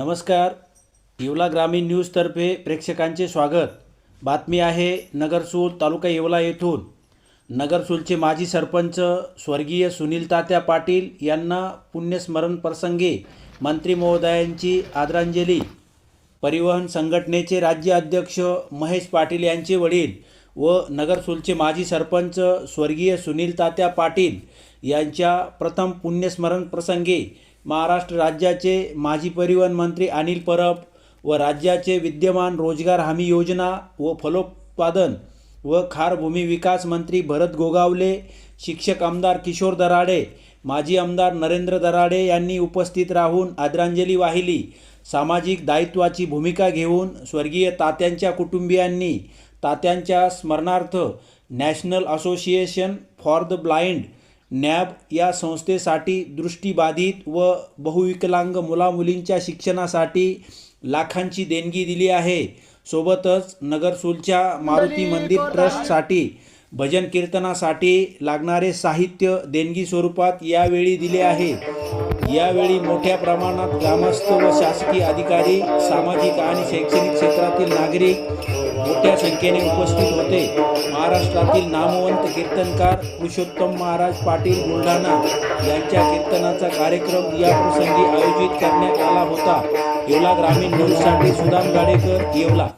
नमस्कार. येवला ग्रामीण न्यूजतर्फे प्रेक्षकांचे स्वागत. बातमी आहे नगरसूल तालुका येवला येथून. नगरसूलचे माजी सरपंच स्वर्गीय सुनील तात्या पाटील यांना पुण्यस्मरण प्रसंगी मंत्री महोदयांची आदरांजली. परिवहन संघटनेचे राज्य अध्यक्ष महेश पाटील यांचे वडील व नगरसूलचे माजी सरपंच स्वर्गीय सुनील तात्या पाटील यांच्या प्रथम पुण्यस्मरण प्रसंगी महाराष्ट्र राज्याचे माजी परिवहन मंत्री अनिल परब व राज्याचे विद्यमान रोजगार हमी योजना व फलोत्पादन व खार भूमी विकास मंत्री भरत गोगावले शिक्षक आमदार किशोर दराडे माजी आमदार नरेंद्र दराडे यांनी उपस्थित राहून आदरांजली वाहिली. सामाजिक दायित्वाची भूमिका घेऊन स्वर्गीय तात्यांच्या कुटुंबियांनी तात्यांच्या स्मरणार्थ national association for the blind NAB या संस्थेसाठी दृष्टीबाधित व बहुविकलांग मुलामुलींच्या शिक्षणासाठी लाखांची देणगी दिली आहे. सोबतच नगरसूलच्या मारुती मंदिर ट्रस्टसाठी भजन कीर्तनासाठी लागणारे साहित्य देणगी स्वरूपात यावेळी दिले आहे. यावेळी मोठ्या प्रमाणात ग्रामस्थ व शासकीय अधिकारी सामाजिक आणि शैक्षणिक क्षेत्रातील नागरिक मोठ्या संख्येने उपस्थित होते. महाराष्ट्रातील नामवंत कीर्तनकार पुरुषोत्तम महाराज पाटील बुलढाणा यांच्या कीर्तनाचा कार्यक्रम या प्रसंगी आयोजित करण्यात आला होता. येवला ग्रामीण न्यूजसाठी सुदाम गाडेकर येवला.